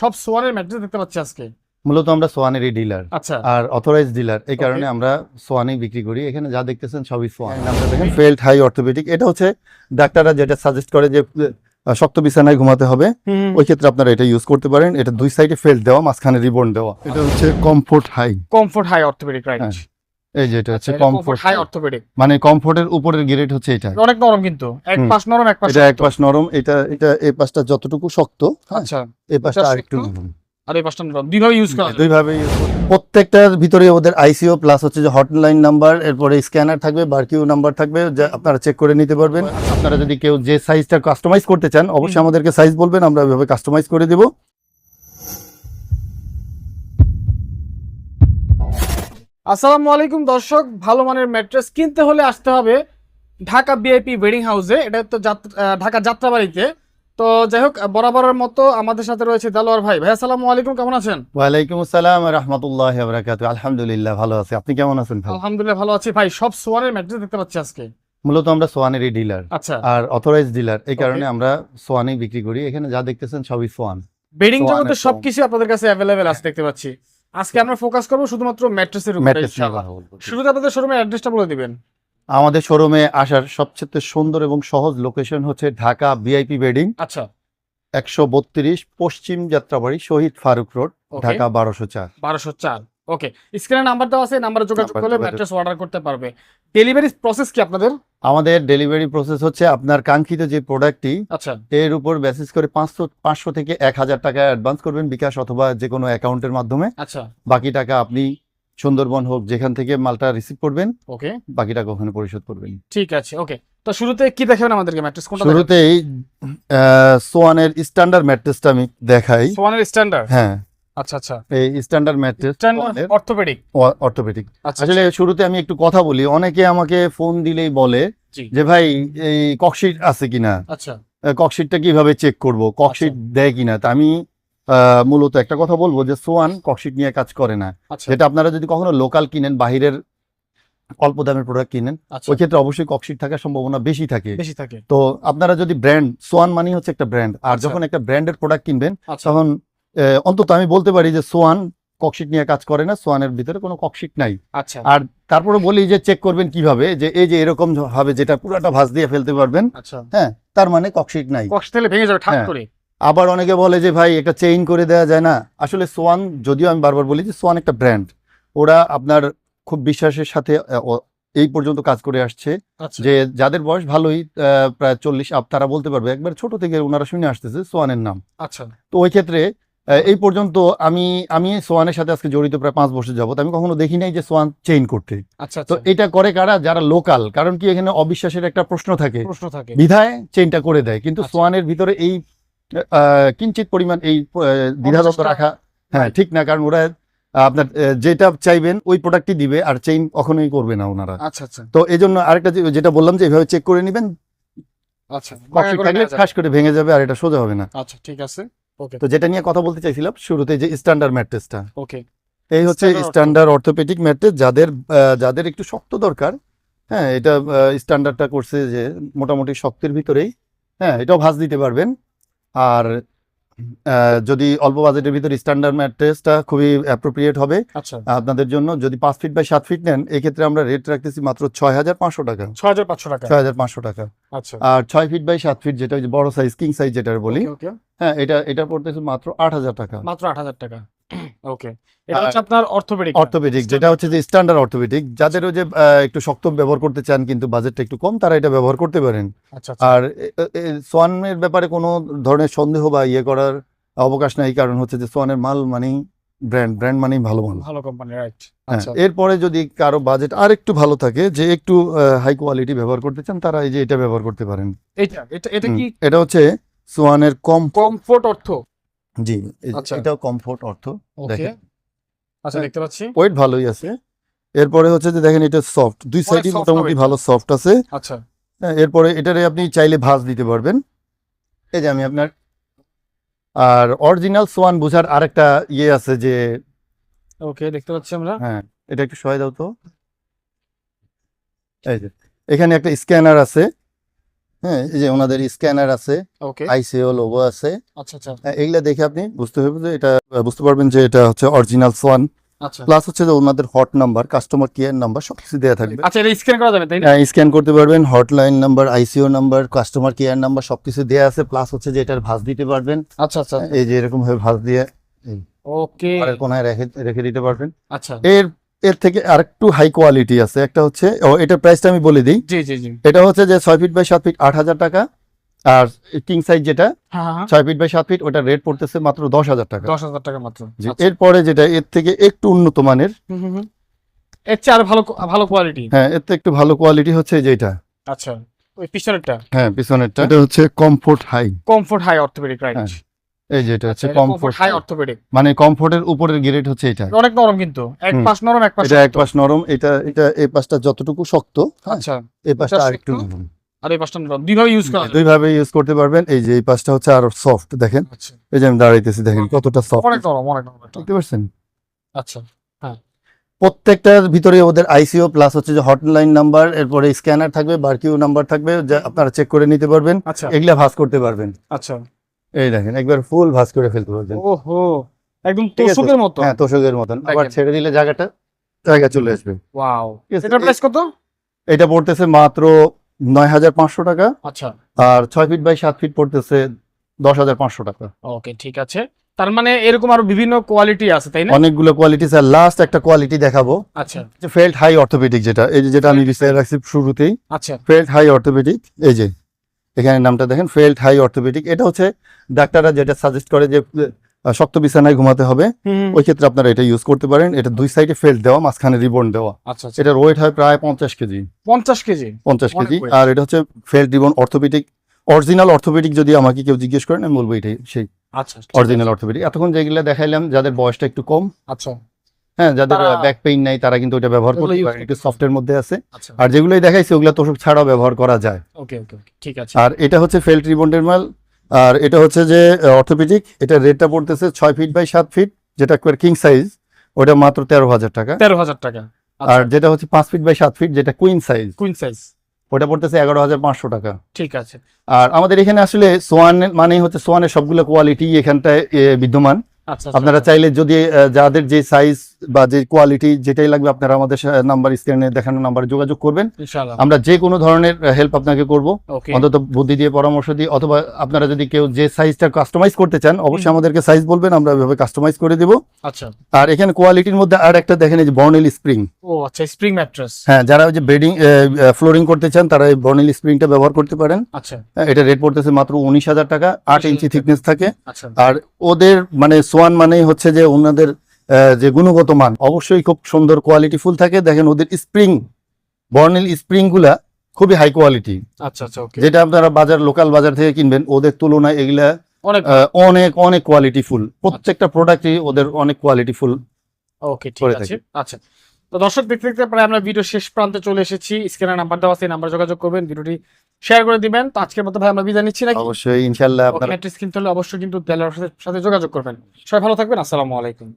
সব সোয়ানের ম্যাট্রেস দেখতে পাচ্ছি আজকে। মূলত আমরা সোয়ানেরই ডিলার আচ্ছা। আর অথরাইজ ডিলার এই কারণে আমরা সোয়ানই বিক্রি করি। এখানে যা দেখতেছেন সবই সোয়ান। নামটা দেখেন ফেল্ট হাই অর্থোপেডিক এটা হচ্ছে ডাক্তাররা যেটা সাজেস্ট করে যে শক্ত বিছানায় ঘুমাতে হবে। ওই ক্ষেত্রে আপনারা এটা ইউজ করতে পারেন। এটা দুই সাইডে ফেল্ট দেওয়া মাঝখানে রিবন দেওয়া। এটা হচ্ছে comfort high comfort high orthopedic right এই যে এটা হচ্ছে কমফোর্ট হাই অর্থোপেডিক মানে কমফোর্টের উপরের গ্রেড হচ্ছে এটা। অনেক নরম কিন্তু। এক পাশ নরম এক পাশ এটা এক পাশ নরম এটা এটা এই পাশটা যতটুকু শক্ত হ্যাঁ, আচ্ছা। এই পাশটা আরেকটু নরম। আর এই পাশটা নরম। দুইভাবে ইউজ করা দুইভাবে করতে- প্রত্যেকটার ভিতরে ওদের আইসিও প্লাস হচ্ছে যে হটলাইন নাম্বার এরপরে স্ক্যানার থাকবে বারকিউ নাম্বার থাকবে যা আপনারা চেক করে নিতে পারবেন। আপনারা যদি কেউ যে সাইজটা কাস্টমাইজ করতে চান অবশ্যই আমাদেরকে সাইজ বলবেন আমরা ওইভাবে কাস্টমাইজ করে দেব। আসসালামু আলাইকুম দর্শক ভালো মানের ম্যাট্রেস কিনতে হলে আসতে হবে ঢাকা বিআইপি ওয়েডিং হাউসে এটা তো ঢাকা যাত্রাবাড়িতে। তো যাই হোক বরাবরের মতো আমাদের সাথে রয়েছে দালোয়ার ভাই। ভাই আসসালামু আলাইকুম কেমন আছেন? ওয়ালাইকুম আসসালাম রহমতুল্লাহ বরাকাত আলহামদুলিল্লাহ ভালো আছি। আপনি কেমন আছেন ভাই? আলহামদুলিল্লাহ ভালো আছি। ভাই সব সোয়ানের ম্যাট্রেস দেখতে পাচ্ছি আজকে। মূলত আমরা সোয়ানেরই ডিলার আচ্ছা। আর অথরাইজ ডিলার এই কারণে আমরা সোয়ানই বিক্রি করি। এখানে যা দেখতেছেন সবই সোয়ান। বেডিং জগতে। সবকিছু আপনাদের কাছে অ্যাভেলেবেল আছে দেখতে পাচ্ছি। আজকে আমরা ফোকাস করব শুধুমাত্র ম্যাট্রেসের উপরে শুরুতে আপনাদের শোরুমের অ্যাড্রেসটা বলে দিবেন। আমাদের শোরুমে আসার সবচেয়ে সুন্দর এবং সহজ লোকেশন হচ্ছে ঢাকা ভিআইপি বেডিং আচ্ছা। একশো বত্রিশ পশ্চিম যাত্রাবাড়ি শহীদ ফারুক রোড ঢাকা বারোশো চার। বারোশো চার। ওকে স্ক্রিনে নাম্বার দেওয়া আছে নাম্বারে যোগাযোগ করলে ম্যাট্রেস অর্ডার করতে পারবে। ডেলিভারি প্রসেস কি আপনাদের? আমাদের ডেলিভারি প্রসেস হচ্ছে আপনার কাঙ্ক্ষিত যে প্রোডাক্টটি আচ্ছা। এর উপর বেসিস করে পাঁচশো পাঁচশো থেকে এক হাজার টাকা অ্যাডভান্স করবেন বিকাশ অথবা যে কোনো অ্যাকাউন্টের মাধ্যমে। আচ্ছা। বাকি টাকা আপনি সুন্দরবন হোক যেখান থেকে মালটা রিসিভ করবেন ওকে। বাকি টাকা ওখানে পরিশোধ করবেন। ঠিক আছে ওকে। তো শুরুতে কি দেখাবেন আমাদেরকে ম্যাট্রেস কোনটা শুরুতেই সোয়ানের স্ট্যান্ডার্ড ম্যাট্রেসটা আমি দেখাই। সোয়ানের স্ট্যান্ডার্ড হ্যাঁ। আচ্ছা আচ্ছা। এই স্ট্যান্ডার্ড ম্যাট্রেস অর্থোপেডিক অর্থোপেডিক আচ্ছা আসলে শুরুতে আমি একটু কথা বলি। অনেকে আমাকে ফোন দিলেই বলে যে ভাই এই ককশিট আছে কিনা? আচ্ছা। ককশিটটা কীভাবে চেক করব? ককশিট দেয় কিনা? তা আমি মূলত একটা কথা বলব যে সোয়ান ককশিট নিয়ে কাজ করে না। যেটা আপনারা যদি কখনো লোকাল কিনেন বাহিরের অল্প দামের প্রোডাক্ট কিনেন ওই ক্ষেত্রে অবশ্যই ককশিট থাকার সম্ভাবনা বেশি থাকে। বেশি থাকে। তো আপনারা যদি ব্র্যান্ড সোয়ান মানি হচ্ছে একটা ব্র্যান্ড আর। যখন একটা ব্র্যান্ডের প্রোডাক্ট কিনবেন তখন অন্তত আমি বলতে পারি যে সোয়ান ককশিট নিয়ে কাজ করে না সোয়ানের ভিতরে কোনো ককশিট নাই। আচ্ছা। আর তারপরে বলি যে চেক করবেন কীভাবে যে এই যে এরকম হবে যেটা পুরাটা ভাঁজ দিয়ে ফেলতে পারবেন আচ্ছা। হ্যাঁ তার মানে ককশিট নাই। তেলে ভেঙে যাবে ঠাক হ্যাঁ। করে। আবার অনেকে বলে যে ভাই একটা চেইন করে দেওয়া যায় না। আসলে সোয়ান যদিও আমি বারবার বলি যে সোয়ান একটা ব্র্যান্ড ওরা আপনার খুব বিশ্বাসের সাথে এই পর্যন্ত কাজ করে আসছে। আচ্ছা। যে যাদের বয়স ভালোই আহ, প্রায় চল্লিশ আপ তারা বলতে পারবে। একবার ছোট থেকে ওনারা শুনে আসতেছে সোয়ানের নাম। আচ্ছা। তো ওই ক্ষেত্রে এই পর্যন্ত আমি আমি সোয়ানের সাথে আজকে জড়িত প্রায় পাঁচ বছর যাবত আমি কখনো দেখি নাই যে সোয়ান চেইন করতে। আচ্ছা তো আচ্ছা। এটা করে কারা? যারা লোকাল কারণ কি এখানে অবিশ্বাসের একটা প্রশ্ন থাকে। প্রশ্ন থাকে। বিধায় চেইনটা করে দেয়। কিন্তু আচ্ছা। সোয়ানের ভিতরে এই কিঞ্চিত পরিমাণ এই দ্বিধাদ্বন্দ্ব রাখা হ্যাঁ ঠিক না। কারণ ওরা আপনার যেটা চাইবেন ওই প্রোডাক্টই দিবে আর চেইন কখনোই করবে না ওনারা। আচ্ছা আচ্ছা। তো এই জন্য আরেকটা যেটা বললাম যে এভাবে চেক করে নেবেন। আচ্ছা। থাকলে খাস করে ভেঙে যাবে আর এটা সোজা হবে না। আচ্ছা ঠিক আছে। তো যেটা নিয়ে কথা বলতে চাইছিলাম শুরুতে যে স্ট্যান্ডার্ড ম্যাট্রেসটা ওকে এই হচ্ছে স্ট্যান্ডার্ড অর্থোপেডিক ম্যাট্রেস যাদের আহ, যাদের একটু শক্ত দরকার হ্যাঁ এটা স্ট্যান্ডার্ডটা করছে যে মোটামুটি শক্তের ভিতরেই হ্যাঁ এটাও ভাঁজ দিতে পারবেন। আর যদি অল্প বাজেটের ভিতরে স্ট্যান্ডার্ড ম্যাট্রেসটা খুবই অ্যাপ্রোপ্রিয়েট হবে। আচ্ছা। আপনাদের জন্য যদি পাঁচ ফিট বাই সাত ফিট নেন এই ক্ষেত্রে আমরা রেট রাখতেছি মাত্র ছয় হাজার পাঁচশো টাকা। ছয় হাজার পাঁচশো টাকা। ছয় হাজার পাঁচশো টাকা। আচ্ছা। আর ছয় ফিট বাই সাত ফিট যেটা ওই বড় সাইজ কিং সাইজ যেটা বলি হ্যাঁ এটা এটা পড়তেছে মাত্র আট হাজার টাকা। মাত্র আট হাজার টাকা। ওকে এটা হচ্ছে আপনার অর্থোপেডিক অর্থোপেডিক যেটা হচ্ছে যে স্ট্যান্ডার্ড অর্থোপেডিক যাদের যে একটু শক্ত ব্যবহার করতে চান কিন্তু বাজেটটা একটু কম তারা এটা ব্যবহার করতে পারেন। আচ্ছা আচ্ছা। আর সোয়ানের ব্যাপারে কোনো ধরনের সন্দেহ বা ইয়ে করার অবকাশ নাই কারণ হচ্ছে যে সোয়ানের মাল ব্র্যান্ড ব্র্যান্ড মানেই ভালো মাল। ভালো কোম্পানি রাইট হ্যাঁ, আচ্ছা। এরপরে যদি কারও বাজেট আর একটু ভালো থাকে যে একটু হাই কোয়ালিটি ব্যবহার করতে চান তারা এই যে এটা ব্যবহার করতে পারেন। এটা এটা এটা কি এটা হচ্ছে সোয়ানের কম কমফোর্ট অর্থ? জি এই- আচ্ছা। এটাও কমফোর্ট অর্থ ওকে। দেখেন। আচ্ছা দেখতে পাচ্ছি। ওয়েট ভালোই আছে। এরপরে হচ্ছে যে দেখেন এটা সফট দুই অনেক সাইডই soft মোটামুটি হবে। ভালো সফট আছে। আচ্ছা। হ্যাঁ, এরপরে এটারে আপনি চাইলে ভাঁজ দিতে পারবেন। এই যে আমি আপনার আর অরিজিনাল সোয়ান বুঝার আরেকটা ইয়ে আছে যে ওকে দেখতে পাচ্ছি আমরা। হ্যাঁ এটা একটু সহায় দাও তো। এই যে এখানে একটা স্ক্যানার আছে। হ্যাঁ এই যে ওনাদের স্ক্যানার আছে আইসিও লোগো আছে। আচ্ছা আচ্ছা। হ্যাঁ, এইগুলা দেখে আপনি বুঝতে হবে যে এটা বুঝতে পারবেন যে এটা হচ্ছে অরিজিনাল সোয়ান আচ্ছা। প্লাস হচ্ছে যে ওনাদের hot number customer care number সবকিছু দেওয়া থাকবে। আচ্ছা এটা স্ক্যান করা যাবে তাই না? স্ক্যান করতে পারবেন hotline number ICO number customer care number সবকিছু দেওয়া আছে। প্লাস হচ্ছে যে এটার ভাঁজ দিতে পারবেন। আচ্ছা আচ্ছা। এই যে এরকম ভাবে ভাঁজ দিয়ে ওকে। কোনায় রেখে রেখে দিতে পারবেন। আচ্ছা। এর এর থেকে আরেকটু হাই কোয়ালিটি আছে। একটা হচ্ছে ও এটার প্রাইসটা আমি বলে দিই। জি জি জি। এটা হচ্ছে যে ছয় ফিট বাই সাত ফিট আট হাজার টাকা। আর কিং সাইজ যেটা হ্যাঁ হ্যাঁ। ছয় ফিট বাই সাত ফিট ওটার রেট পড়তেছে মাত্র দশ হাজার টাকা। দশ হাজার টাকা মাত্র। জি, আচ্ছা। এরপরে যেটা এর থেকে একটু উন্নত মানের। হুম, হুম, হুম। এর চেয়ে আর ভালো ভালো কোয়ালিটি হ্যাঁ এর থেকে একটু ভালো কোয়ালিটি হচ্ছে যেটা আচ্ছা ওই পিছনেরটা? হ্যাঁ পিছনেরটা। এটা হচ্ছে comfort high comfort high orthopedic right হ্যাঁ, এই যেটা হচ্ছে কমফোর্ট হাই অর্থোপেডিক মানে কমফোর্টের উপরের গ্রেড হচ্ছে এটা। অনেক নরম কিন্তু। এক পাশ নরম এক পাশ এটা এক পাশ নরম এটা এটা এই পাশটা যতটুকু শক্ত হ্যাঁ, আচ্ছা। এই পাশটা এটা আরেকটু নরম। আর এই পাশটা নরম। দুইভাবে ইউজ করা যায়। দুই ভাবে ইউজ করতে পারবেন। এই যে এই পাশটা হচ্ছে আরও সফট দেখেন। আচ্ছা। এই যে আমি দাঁড়াইতেছি দেখেন কতটা সফট অনেক নরম অনেক নরম দেখতে পাচ্ছেন? আচ্ছা প্রত্যেকটার ভিতরে ওদের আইসিও প্লাস হচ্ছে যে হটলাইন নাম্বার এরপরে স্ক্যানার থাকবে বারকিউ নাম্বার থাকবে যা আপনারা চেক করে নিতে পারবেন। আচ্ছা। এগুলা ভাঁজ করতে পারবেন। আচ্ছা। এই দেখেন একবার ফুল ভাঁজ করে ফেলতে পারবেন ওহো একদম তোষকের মতো? হ্যাঁ তোষকের মতন। আবার ছেড়ে দিলে জায়গাটা জায়গা চলে আসবে। ওয়াও? এটার প্রাইস কত? এটা পড়তেছে মাত্র নয় হাজার পাঁচশো টাকা। আচ্ছা। আর ছয় ফিট বাই সাত ফিট পড়তেছে দশ হাজার পাঁচশো টাকা। ওকে ঠিক আছে। তার মানে এরকম আরও বিভিন্ন কোয়ালিটি আছে তাই না? অনেকগুলো কোয়ালিটি স্যার লাস্ট একটা কোয়ালিটি দেখাবো। আচ্ছা। যে ফেল্ট হাই অর্থোপেডিক যেটা এই যে যেটা আমি বিষয়ে রাখছি শুরুতেই। আচ্ছা। ফেল্ট হাই অর্থোপেডিক এই যে। এখানে নামটা দেখেন ফেল্ট হাই অর্থোপেডিক। এটা হচ্ছে ডাক্তাররা যেটা সাজেস্ট করে যে শক্ত বিছানায় ঘুমাতে হবে। ওই ক্ষেত্রে আপনারা এটা ইউজ করতে পারেন। এটা দুই সাইডে ফেল্ট দেওয়া মাঝখানে রিবন দেওয়া। আচ্ছা আচ্ছা। এটার ওয়েট হয় প্রায় পঞ্চাশ কেজি। পঞ্চাশ কেজি? পঞ্চাশ কেজি। আর এটা হচ্ছে felt ribbon orthopedic original orthopedic যদি আমাকে কেউ জিজ্ঞেস করেন আমি বলব এটাই সেই আচ্ছা অরিজিনাল। অর্থোপেডিক এতক্ষণ যেগুলো দেখাইলাম যাদের বয়সটা একটু কম। আচ্ছা। হ্যাঁ যাদের ব্যাক পেইন নাই তারা কিন্তু ব্যবহার করতে পারে। একটু। সফটের মধ্যে আছে। আচ্ছা। আর যেগুলোই দেখাইছে ওগুলো তোষক ছাড়াও ব্যবহার করা যায়। ওকে ওকে ঠিক আছে। আর এটা হচ্ছে ফেল্ট রিবন্ডের মাল। আর এটা হচ্ছে যে অর্থোপেডিক এটা রেটটা পড়তেছে ছয় ফিট বাই সাত ফিট যেটা কিং সাইজ ওটা মাত্র তেরো হাজার টাকা। তেরো হাজার টাকা। আচ্ছা। আর যেটা হচ্ছে পাঁচ ফিট বাই সাত ফিট যেটা কুইন সাইজ কুইন সাইজ ওটা পড়তেছে এগারো হাজার পাঁচশো টাকা। ঠিক আছে। আর আমাদের এখানে আসলে সোয়ান মানে হচ্ছে সোয়ানের সবগুলো কোয়ালিটি এখানটায় বিদ্যমান। আপনারা চাইলে যদি যাদের যে সাইজ বা যে কোয়ালিটি যেটাই লাগবে আপনারা আমাদের নাম্বার স্ক্রিনে দেখানো নাম্বারে যোগাযোগ করবেন। ইনশাআল্লাহ। আমরা যে কোনো ধরনের হেল্প আপনাকে করব। অন্তত বুদ্ধি দিয়ে পরামর্শ দিয়ে অথবা আপনারা যদি কেউ যে সাইজটা কাস্টমাইজ করতে চান অবশ্যই আমাদেরকে সাইজ বলবেন আমরা ওইভাবে কাস্টমাইজ করে দেব। আচ্ছা। আর এখানে কোয়ালিটির মধ্যে আর একটা দেখেন এই যে বর্নেল স্প্রিং ও আচ্ছা স্প্রিং ম্যাট্রেস হ্যাঁ যারা ওই যে বেডিং ফ্লোরিং করতে চান তারা এই বর্নেল স্প্রিংটা ব্যবহার করতে পারেন। আচ্ছা। হ্যাঁ, এটা রেট পড়তেছে মাত্র উনিশ হাজার টাকা আট ইঞ্চি। থিকনেস থাকে। আচ্ছা। আর ওদের মানে সোয়ান মানেই হচ্ছে যে ওনাদের যে গুণগত মান। অবশ্যই খুব সুন্দর কোয়ালিটি ফুল থাকে। দেখেন ওদের স্প্রিং বর্নেল স্প্রিংগুলা খুবই হাই কোয়ালিটি আচ্ছা আচ্ছা যেটা আপনারা বাজার লোকাল বাজার থেকে কিনবেন ওদের তুলনায় এগুলা অনেক অনেক অনেক কোয়ালিটি ফুল। প্রত্যেকটা প্রোডাক্টই ওদের অনেক কোয়ালিটি ফুল ওকে ঠিক আছে। আচ্ছা। তো দর্শক দেখতে দেখতে প্রায় আমরা ভিডিও শেষ প্রান্তে চলে এসেছি। স্ক্রিনে নাম্বার দেওয়া আছে নাম্বার যোগাযোগ করবেন ভিডিওটি শেয়ার করে দিবেন। তো আজকের মতো ভাই আমরা বিদায় নিচ্ছি নাকি? অবশ্যই ইনশাল্লাহ ওকে আপনারা ম্যাট্রিক্স কিনতে হলে অবশ্যই কিন্তু দেলার সাথে যোগাযোগ করবেন। সবাই ভালো থাকবেন আসসালামু আলাইকুম।